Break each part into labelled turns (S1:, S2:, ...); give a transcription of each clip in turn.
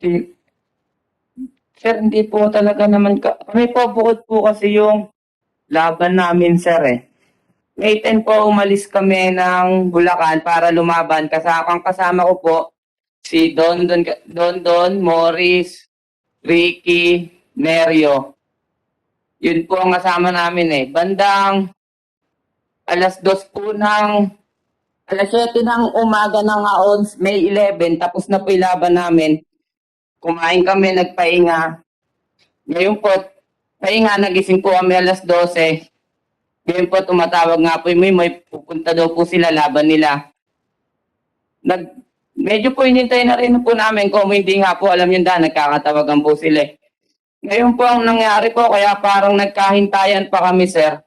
S1: Sir, hindi po talaga naman ka... Kami po bukod po kasi yung laban namin, sir eh. May 10 po umalis kami ng Bulacan para lumaban. Kasama, kasama ko po si Don Don, Don, Don Morris, Ricky, Nerio. Yun po ang kasama namin eh. Bandang alas dos po ng alas 7 ng umaga ng aon, May 11, tapos na po yung laban namin. Kumain kami, nagpahinga. Ngayon po, pahinga, nagising po kami alas 12. Ngayon po, tumatawag nga po yung may, may pupunta daw po sila, laban nila. Nag, medyo po hinintay na rin po namin kung hindi nga po alam yung daan, nagkakatawagan po sila. eh. Ngayon po ang nangyari po, kaya parang nagkahintayan pa kami, sir.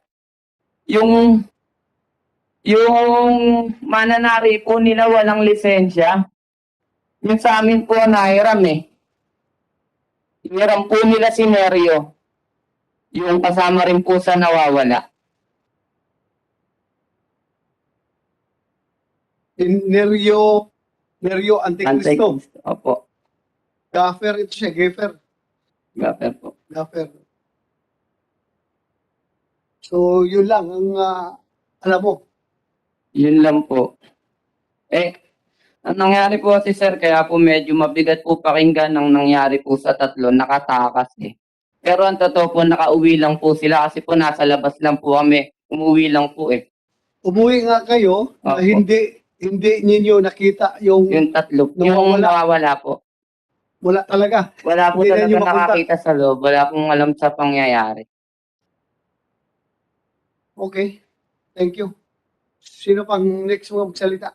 S1: Yung yung mananari po nila walang lisensya. Yung sa amin po nahiram eh. Hiram po nila si Nerio. Yung kasama rin po sa nawawala.
S2: In Neryo, Neryo Anticristo.
S1: Anticristo. Opo.
S2: Gaffer ito siya, Gaffer.
S1: Gaffer po.
S2: Gaffer. So, yun lang ang ah, alam mo.
S1: Yun lang po. Eh, ang nangyari po si sir, kaya po medyo mabigat po pakinggan ang nangyari po sa tatlo, nakatakas eh. Pero ang totoo po, nakauwi lang po sila kasi po nasa labas lang po kami. Umuwi lang po eh.
S2: Umuwi nga kayo na
S1: Opo.
S2: hindi hindi ninyo nakita yung
S1: Yung tatlo, yung
S2: Nawawala.
S1: nawawala po.
S2: wala talaga.
S1: Wala po
S2: Hindi na
S1: talaga
S2: makontak.
S1: nakakita sa loob. Wala pong alam sa pangyayari.
S2: Okay. Thank you. Sino pang next mga magsalita?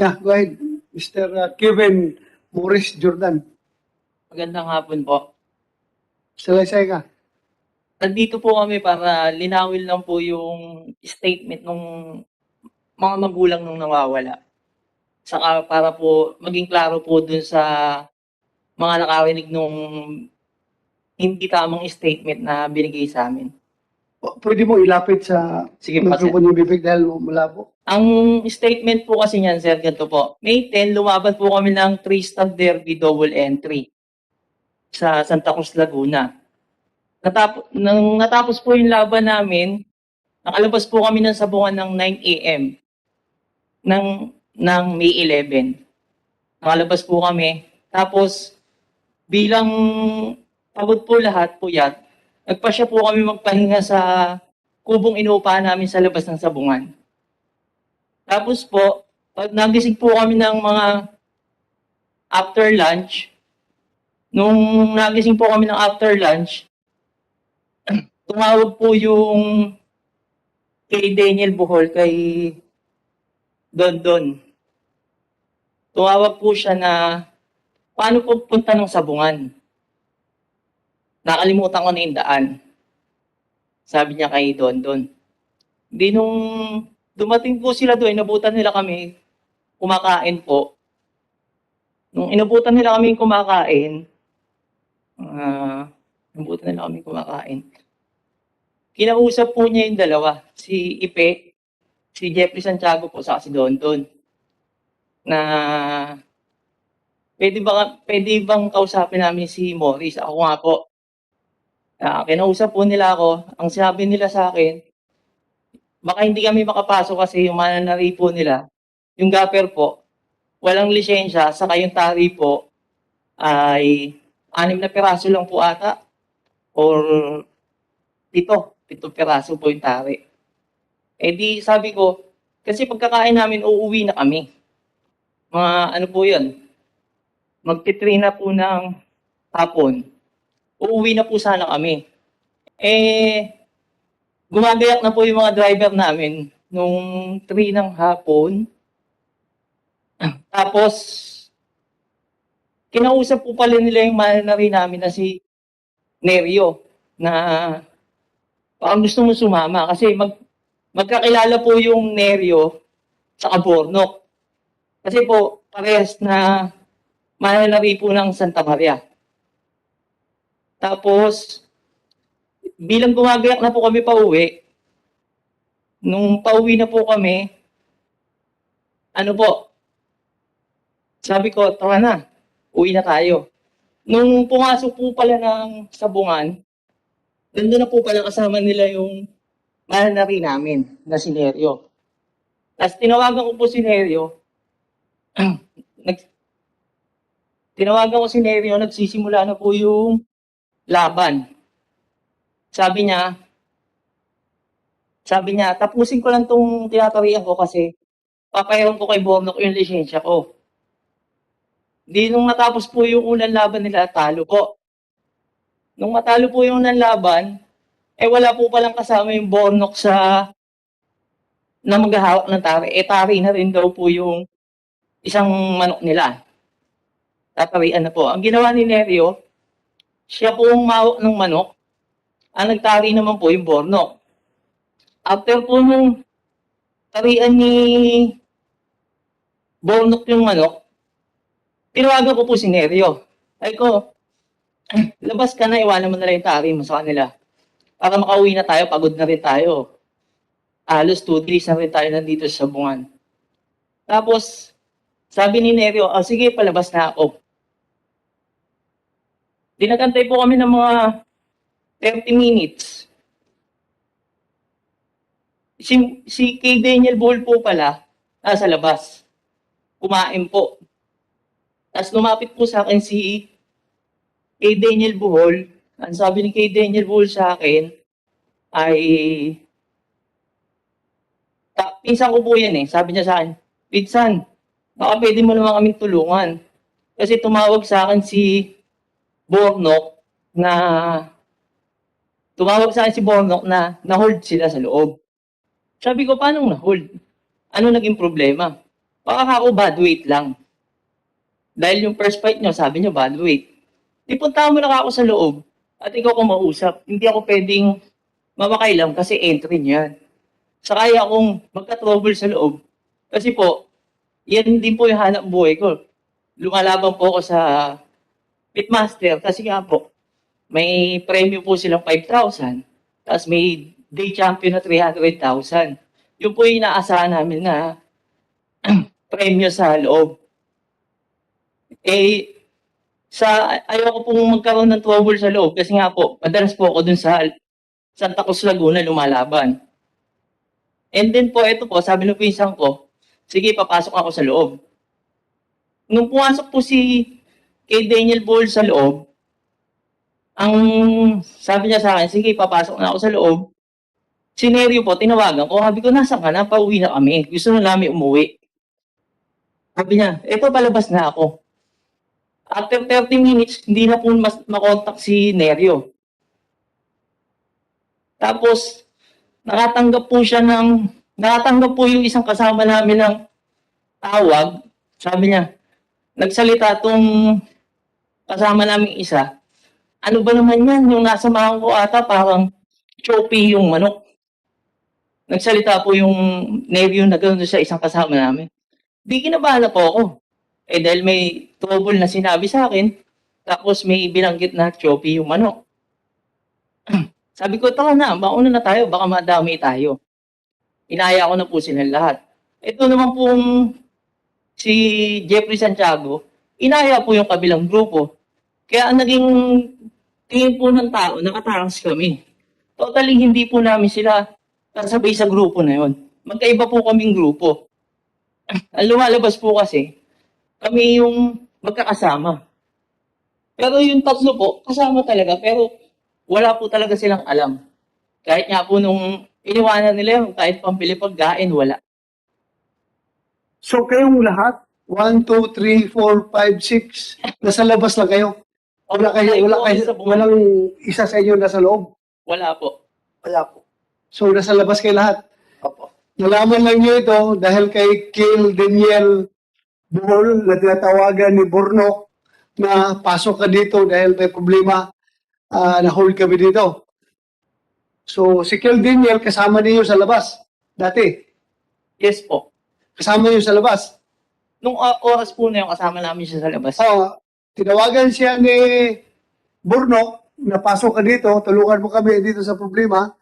S2: Yeah, go ahead. Mr. uh, Kevin Morris Jordan.
S3: Magandang hapon po.
S2: Salaysay ka.
S3: Nandito po kami para linawin lang po yung statement ng mga magulang nung nawawala. Saka para po maging klaro po dun sa mga nakarinig nung hindi tamang statement na binigay sa amin.
S2: O, Pwede mo ilapit sa
S3: Sige po, sir.
S2: microphone yung bibig dahil malabo.
S3: Ang statement po kasi niyan, sir, ganito po. May 10, lumaban po kami ng 3-star derby double entry sa Santa Cruz, Laguna. Natapos, nang natapos po yung laban namin, nakalabas po kami ng sabungan ng 9 a.m. ng, ng May 11. Nakalabas po kami. Tapos, bilang pagod po lahat po yan, nagpasya po kami magpahinga sa kubong inuupahan namin sa labas ng sabungan. Tapos po, pag nagising po kami ng mga after lunch, nung nagising po kami ng after lunch, tumawag po yung kay Daniel Bohol, kay Don Don. Tumawag po siya na paano po punta ng sabungan. Nakalimutan ko na yung daan. Sabi niya kay Don Don. Di nung dumating po sila doon, inabutan nila kami, kumakain po. Nung inabutan nila kami kumakain, ah, inabutan nila kami kumakain, kinausap po niya yung dalawa, si Ipe, si Jeffrey Santiago po, sa si Don Don, na pwede ba pwede bang kausapin namin si Morris? Ako nga po. Ah, kinausap po nila ako. Ang sabi nila sa akin, baka hindi kami makapasok kasi yung mananari po nila, yung gapper po, walang lisensya, saka yung tari po ay anim na piraso lang po ata or pito, pito piraso po yung tari. Eh di sabi ko, kasi pagkakain namin, uuwi na kami. Mga ano po yun, magtitree na po ng hapon. Uuwi na po sana kami. Eh, gumagayak na po yung mga driver namin nung 3 ng hapon. Tapos, kinausap po pala nila yung mananari namin na si Nerio na parang gusto mo sumama kasi mag, magkakilala po yung Nerio sa Bornok. Kasi po, parehas na mananari po ng Santa Maria. Tapos, bilang gumagayak na po kami pa uwi, nung pauwi na po kami, ano po, sabi ko, tara na. uwi na tayo. Nung pumasok po pala ng sabungan, nandun na po pala kasama nila yung mahal na rin namin na si Nerio. Tapos tinawagan ko po si Nerio. nag, tinawagan ko si Nerio, nagsisimula na po yung laban. Sabi niya, sabi niya, tapusin ko lang tong tinatarian ko kasi papayaran ko kay Bornok yung lisensya ko. Di nung natapos po yung unang laban nila, talo po. Nung matalo po yung unang laban, eh wala po palang kasama yung Bornok sa na maghahawak ng tari. Eh tari na rin daw po yung isang manok nila. Tatarian na po. Ang ginawa ni Nerio, siya po ang mawak ng manok. Ang nagtari naman po yung Bornok. After po nung tarian ni Bornok yung manok, tinawagan ko po si Nerio. Ay ko, labas ka na, iwanan mo na lang yung tari mo sa kanila. Para makauwi na tayo, pagod na rin tayo. Halos two days na rin tayo nandito sa sabungan. Tapos, sabi ni Nerio, oh, sige, palabas na ako. Dinagantay po kami ng mga 30 minutes. Si, si kay Daniel Ball po pala, nasa labas. Kumain po. Tapos lumapit po sa akin si kay Daniel Buhol. Ang sabi ni kay Daniel Buhol sa akin ay ta, pinsan ko po yan eh. Sabi niya sa akin, Pinsan, baka pwede mo naman kaming tulungan. Kasi tumawag sa akin si Bornok na tumawag sa akin si Bornok na na-hold sila sa loob. Sabi ko, paano na-hold? Ano naging problema? Baka ako bad weight lang. Dahil yung first fight nyo, sabi nyo bad weight. Ipunta mo na ako sa loob at ikaw kumausap. Hindi ako pwedeng mamakailam kasi entry nyo yan. Sa kaya akong magka-trouble sa loob. Kasi po, yan din po yung hanap buhay ko. Lumalaban po ako sa Pitmaster kasi nga po, may premyo po silang 5,000. Tapos may day champion na 300,000. Yun po yung inaasahan namin na premyo sa loob. Eh, sa ayoko pong magkaroon ng trouble sa loob kasi nga po, madalas po ako dun sa Santa Cruz Laguna lumalaban. And then po, ito po, sabi ng pinsan ko, sige, papasok ako sa loob. Nung pumasok po si kay Daniel Ball sa loob, ang sabi niya sa akin, sige, papasok na ako sa loob. Si Nerio po, tinawagan ko, sabi ko, nasaan ka na? Pauwi na kami. Gusto na namin umuwi. Sabi niya, eto palabas na ako. After 30 minutes, hindi na po mas makontak si Nerio. Tapos, nakatanggap po siya ng, nakatanggap po yung isang kasama namin ng tawag. Sabi niya, nagsalita tong kasama namin isa. Ano ba naman yan? Yung nasa mahang ko ata, parang choppy yung manok. Nagsalita po yung nephew na gano'n sa isang kasama namin. Di kinabahala po ako. Eh dahil may trouble na sinabi sa akin, tapos may binanggit na choppy yung manok. Sabi ko, tara na, mauna na tayo, baka madami tayo. Inaya ko na po silang lahat. Ito naman pong si Jeffrey Santiago, inaya po yung kabilang grupo. Kaya ang naging tingin po ng tao, nakatarang kami. Totally hindi po namin sila kasabay sa grupo na yon. Magkaiba po kaming grupo. ang lumalabas po kasi, kami yung magkakasama. Pero yung tatlo po, kasama talaga, pero wala po talaga silang alam. Kahit nga po nung iniwanan nila yung kahit pambili pagkain, wala.
S2: So kayong lahat, 1, 2, 3, 4, 5, 6, nasa labas lang kayo. Wala kayo, wala kayo, walang isa sa inyo nasa loob.
S3: Wala po.
S2: Wala po. So nasa labas kayo lahat.
S3: Opo.
S2: Nalaman lang nyo ito dahil kay Kill Daniel Buhol na tinatawagan ni Bornok na pasok ka dito dahil may problema ah, na hold kami dito. So si Kill Daniel kasama niyo sa labas dati.
S3: Yes po.
S2: Kasama niyo sa labas.
S3: Nung uh, oras po na yung kasama namin siya sa labas.
S2: So, tinawagan siya ni Bornok na pasok ka dito, tulungan mo kami dito sa problema.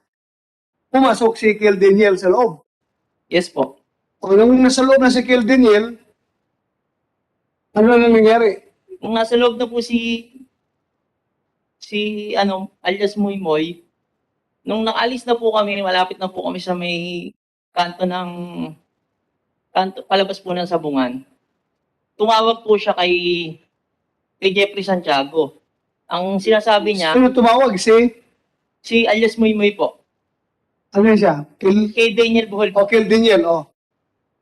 S2: Pumasok si Kill Daniel sa loob.
S3: Yes po.
S2: O nung nasa loob na si Kill Daniel, ano na nangyari?
S3: nung nasa loob na po si si ano alias Muy Moy, nung nakaalis na po kami, malapit na po kami sa may kanto ng kanto, palabas po ng sabungan. Tumawag po siya kay kay Jeffrey Santiago. Ang sinasabi niya,
S2: Sino tumawag? Si,
S3: si alias Muy Moy po,
S2: ano yun siya? Kil,
S3: kay Daniel Buhol po.
S2: o Kil Daniel, oh.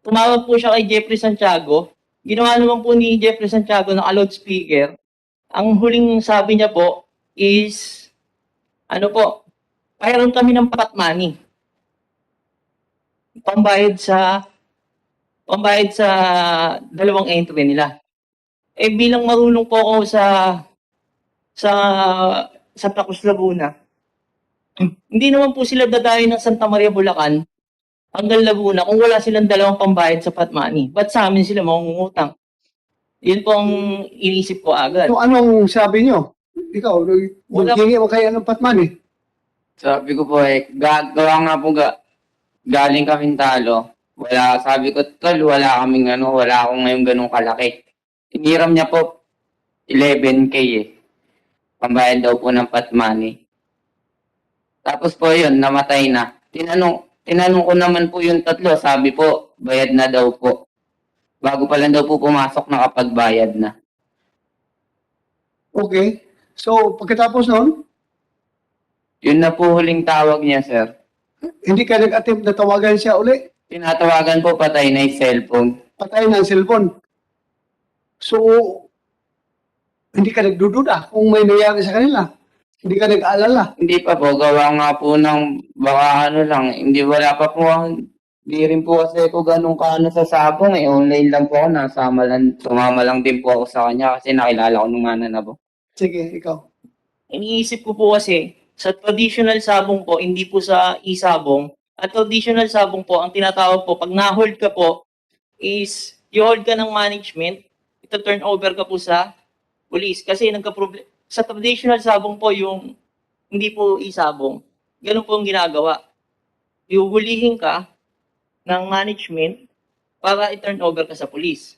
S3: tumawag po siya kay Jeffrey Santiago. Ginawa naman po ni Jeffrey Santiago ng loudspeaker. Ang huling sabi niya po is, ano po, pahiram kami ng pot money. Pambayad sa, pambayad sa dalawang entry nila. Eh bilang marunong po ako sa, sa, sa Cruz Laguna, hindi naman po sila dadayo ng Santa Maria, Bulacan hanggang Laguna kung wala silang dalawang pambayad sa pot money. Ba't sa amin sila mangungutang? Yun po ang inisip ko agad.
S2: So, anong sabi nyo? Ikaw,
S3: Wala-
S2: maghingi mo kayo ng patmani.
S1: Sabi ko po eh, gagawa nga po ga, galing kaming talo. Wala, sabi ko, tol, wala kaming ano, wala akong ngayon ganun kalaki. Tiniram niya po 11k eh. Pambayad daw po ng pot money. Tapos po yun, namatay na. Tinanong, tinanong ko naman po yung tatlo, sabi po, bayad na daw po. Bago pa lang daw po pumasok, nakapagbayad na.
S2: Okay. So, pagkatapos nun,
S1: Yun na po huling tawag niya, sir.
S2: hindi ka nag-attempt na tawagan siya uli.
S1: Tinatawagan po patay na yung cellphone.
S2: Patay ng cellphone. So, hindi ka nagdududa kung may nangyari sa kanila. Hindi ka nag-aalala.
S1: Hindi pa po, gawa nga po ng baka ano lang, hindi wala pa po ang hindi rin po kasi ako ganun kaano sa sabong eh. Online lang po ako, nasama lang, sumama lang din po ako sa kanya kasi nakilala ko nung mana na po.
S2: Sige, ikaw.
S3: Iniisip ko po kasi, sa traditional sabong po, hindi po sa e-sabong, at traditional sabong po, ang tinatawag po, pag na-hold ka po, is i-hold ka ng management, ito turn over ka po sa police. Kasi nagka-problem, sa traditional sabong po, yung hindi po e-sabong, ganun po ang ginagawa. Ihuhulihin ka ng management para i-turn over ka sa police.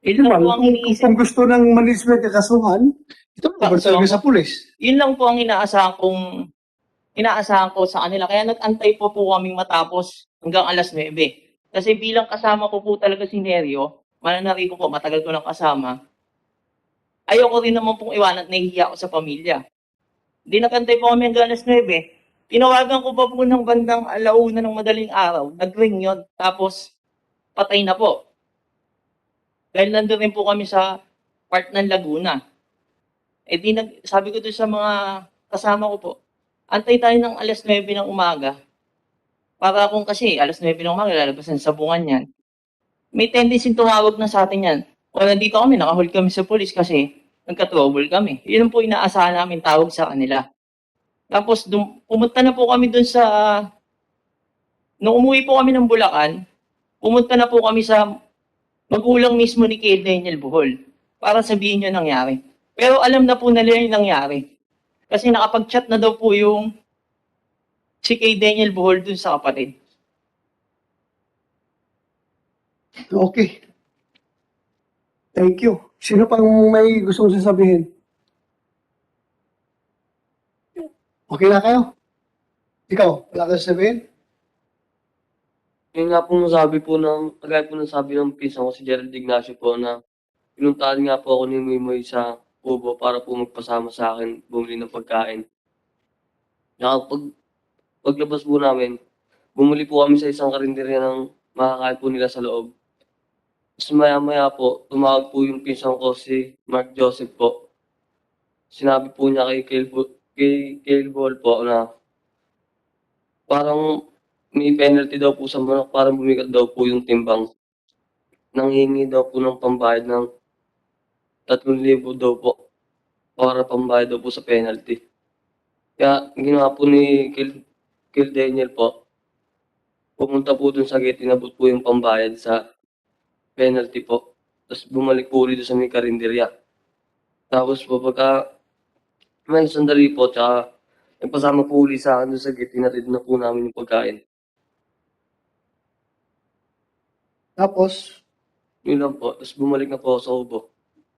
S3: Yun lang po ang iniisip
S2: Kung gusto ng management kakasuhan, ito na
S3: Kaso-
S2: talaga sa pulis.
S3: yun lang po ang inaasahan kong inaasahan ko sa kanila. Kaya nag-antay po po kaming matapos hanggang alas 9. Kasi bilang kasama ko po talaga si Nerio, mananari ko po, matagal ko nang kasama, ayoko rin naman pong iwanan, nahihiya ako sa pamilya. Hindi nagantay po kami hanggang alas 9. Tinawagan ko pa po ng bandang alauna ng madaling araw. Nag-ring yun. Tapos, patay na po. Dahil nandun rin po kami sa part ng Laguna. Eh di nag, sabi ko doon sa mga kasama ko po, antay tayo ng alas 9 ng umaga. Para kung kasi alas 9 ng umaga, lalabasan sa bungan yan. May tendency tumawag na sa atin yan. O nandito kami, nakahold kami sa polis kasi nagka-trouble kami. Yun po inaasahan namin tawag sa kanila. Tapos dum, pumunta na po kami doon sa, nung umuwi po kami ng Bulacan, pumunta na po kami sa magulang mismo ni Kay Daniel Buhol para sabihin yung nangyari. Pero alam na po nila yung nangyari. Kasi nakapag-chat na daw po yung si kay Daniel Buhol dun sa kapatid.
S2: Okay. Thank you. Sino pang may gustong sasabihin? Okay na kayo? Ikaw, wala ka sasabihin?
S4: Yun nga po sabi po ng, kagaya po ng sabi ng pinsan ko si Gerald Ignacio po na pinuntahan nga po ako ni Mimoy sa Kubo para po magpasama sa akin bumili ng pagkain. Saka pag, paglabas po namin, bumuli po kami sa isang karinderya ng makakain po nila sa loob. Tapos maya maya po, tumawag po yung pinsan ko si Mark Joseph po. Sinabi po niya kay Kale, Po- kay Kale Ball po na parang may penalty daw po sa manok para bumigat daw po yung timbang. Nanghingi daw po ng pambayad ng 3,000 daw po para pambayad daw po sa penalty. Kaya ginawa po ni Kil, Kil Daniel po, pumunta po dun sa gate, inabot po yung pambayad sa penalty po. Tapos bumalik po ulit sa may karinderya. Tapos po pagka may sandali po, tsaka nagpasama po ulit sa akin doon sa gate, inatid na po namin yung pagkain.
S2: Tapos,
S4: Yun lang po. Tapos bumalik na po ako sa ubo.